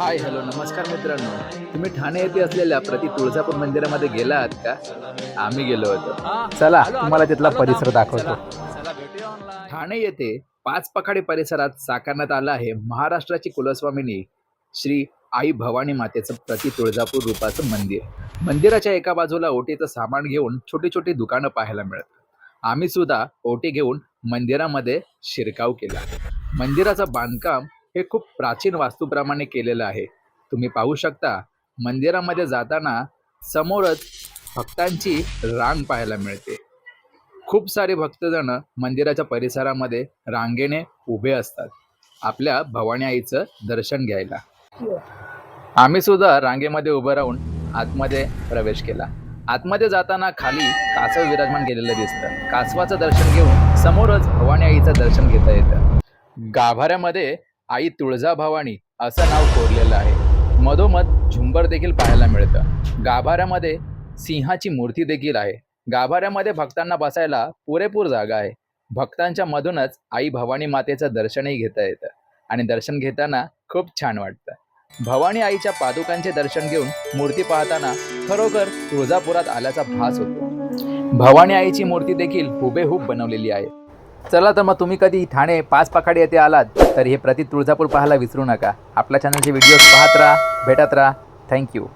Hi hello नमस्कार मित्रांनो. तुम्ही ठाणे येथे असलेल्या प्रति तुळजापूर मंदिरामध्ये गेला आहात का? आम्ही गेलो होतो. चला तुम्हाला तिथला परिसर दाखवतो. ठाणे येथे पाच पखाडी परिसरात साकारण्यात आलं आहे महाराष्ट्राची कुलस्वामिनी श्री आई भवानी मातेचं प्रति तुळजापूर रूपाचं मंदिर. मंदिराच्या एका बाजूला ओटीचं सामान घेऊन छोटी छोटी दुकानं पाहायला मिळतात. आम्ही सुद्धा ओटी घेऊन मंदिरामध्ये शिरकाव केला. मंदिराचं बांधकाम हे खूप प्राचीन वास्तूप्रमाणे केलेलं आहे. तुम्ही पाहू शकता मंदिरामध्ये जाताना समोरच भक्तांची रांग पाहायला मिळते. खूप सारे भक्तजण मंदिराच्या परिसरामध्ये रांगेने उभे असतात. आपल्या भवानी आईचं दर्शन घ्यायला. आम्ही सुद्धा रांगेमध्ये उभं राहून आतमध्ये प्रवेश केला. आतमध्ये जाताना खाली कासव विराजमान केलेलं दिसतं. कासवाचं दर्शन घेऊन समोरच भवानी आईचं दर्शन घेता येतं. गाभाऱ्यामध्ये आई तुळजाभवानी असं नाव कोरलेलं आहे. मधोमध झुंबर देखील पाहायला मिळतं. गाभाऱ्यामध्ये सिंहाची मूर्ती देखील आहे. गाभाऱ्यामध्ये भक्तांना बसायला पुरेपूर जागा आहे. भक्तांच्या मधूनच आई भवानी मातेचं दर्शनही घेता येतं आणि दर्शन घेताना खूप छान वाटतं. भवानी आईच्या पादुकांचे दर्शन घेऊन मूर्ती पाहताना खरोखर तुळजापुरात आल्याचा भास होतो. भवानी आईची मूर्ती देखील हुबेहूब बनवलेली आहे. चला तर मग तुम्ही कधी ठाणे पाच पाखाडी येथे आलात तर हे प्रति तुळजापूर पाहायला विसरू नका. आपल्या चॅनलचे व्हिडिओज पाहत राहा भेटत राहा. थँक्यू